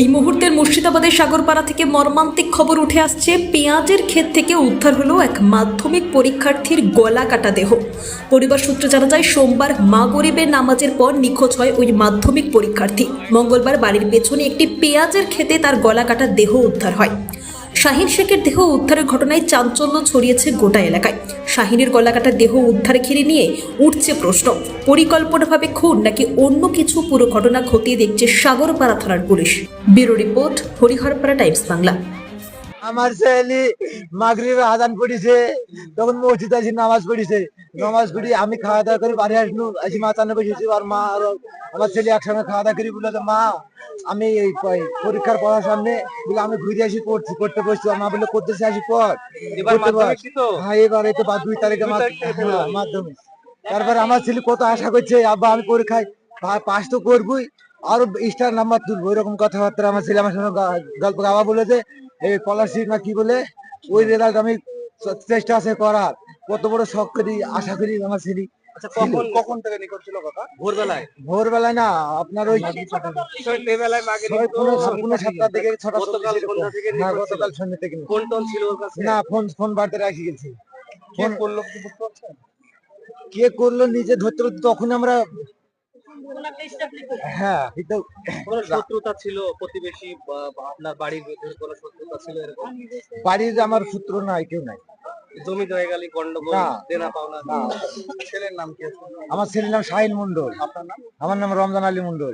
এই মুহূর্তের মুর্শিদাবাদের সাগরপাড়া থেকে মর্মান্তিক খবর উঠে আসছে। পেঁয়াজের ক্ষেত থেকে উদ্ধার হলো এক মাধ্যমিক পরীক্ষার্থীর গলা কাটা দেহ। পরিবার সূত্রে জানা যায়, সোমবার মা গরিবের নামাজের পর নিখোঁজ হয় ওই মাধ্যমিক পরীক্ষার্থী। মঙ্গলবার বাড়ির পেছনে একটি পেঁয়াজের ক্ষেতে তার গলা কাটা দেহ উদ্ধার হয়। শাহিন শেখের দেহ উদ্ধারের ঘটনায় চাঞ্চল্য ছড়িয়েছে গোটা এলাকায়। শাহিনের গলাকাটা দেহ উদ্ধার ঘিরে নিয়ে উঠছে প্রশ্ন, পরিকল্পনাভাবে খুন নাকি অন্য কিছু পুরো ঘটনা খতিয়ে দেখছে সাগরপাড়া থানার police? Bureau report Hariharpara times Bangla. আমার ছেলে মাগরিবে আজান পড়িছে তখন মসজিদ আসি নামাজ পড়িছে। নামাজ পড়ি আমি খাওয়া দাওয়া করে বাড়ি আসলু আসি মা চান্না বসেছি আর মা আর আমার ছেলে একসঙ্গে খাওয়া দাওয়া করি বলে মা আমি এই পরীক্ষার পড়ার সামনে বলে আমি ঘুরে আসি পড়ছি পড়তে বসছি। মা বলে করতেছি আসি পর? হ্যাঁ এবার তো বা- দুই তারিখে দুই মাধ্য- হ্যাঁ, মাধ্যমিক। তারপরে আমার ছেলে কত আশা করছে আব্বা আমি পরীক্ষায় পাস তো করবই আরও স্টার নাম্বার তুলবো। এরকম কথাবার্তা আমার ছেলে আমার সঙ্গে গল্প গাওয়া বলেছে। এই স্কলারশিপ না কি বলে? ওই রেজাল্ট আমি চেষ্টা আছে করার। কত বড় শখ করি আশা করি আমার ছেলে আচ্ছা কখন কখন থেকে নিখোঁজ ছিল কথা? ভোরবেলায়। ভোরবেলায় না আপনার ওই সাতটার দিকে গতকাল সন্ধ্যা থেকে। ফোন টোন ছিল। না ফোন ফোন বাড়িতে রাখি গেছি। কে করল কি করল নিজে ধরতে তখন আমরা হ্যাঁ কোনো শত্রুতা ছিল প্রতিবেশী আপনার বাড়ির ভিতরে কোনো শত্রুতা ছিল এরকম? বাড়ির আমার সূত্র নাই কেউ নাই। জমি জায়গা গন্ডগোল দেনা পাওনা না। ছেলের নাম কি আমার ছেলের নাম শাহিন মন্ডল আপনার নাম? আমার নাম রমজান আলী মন্ডল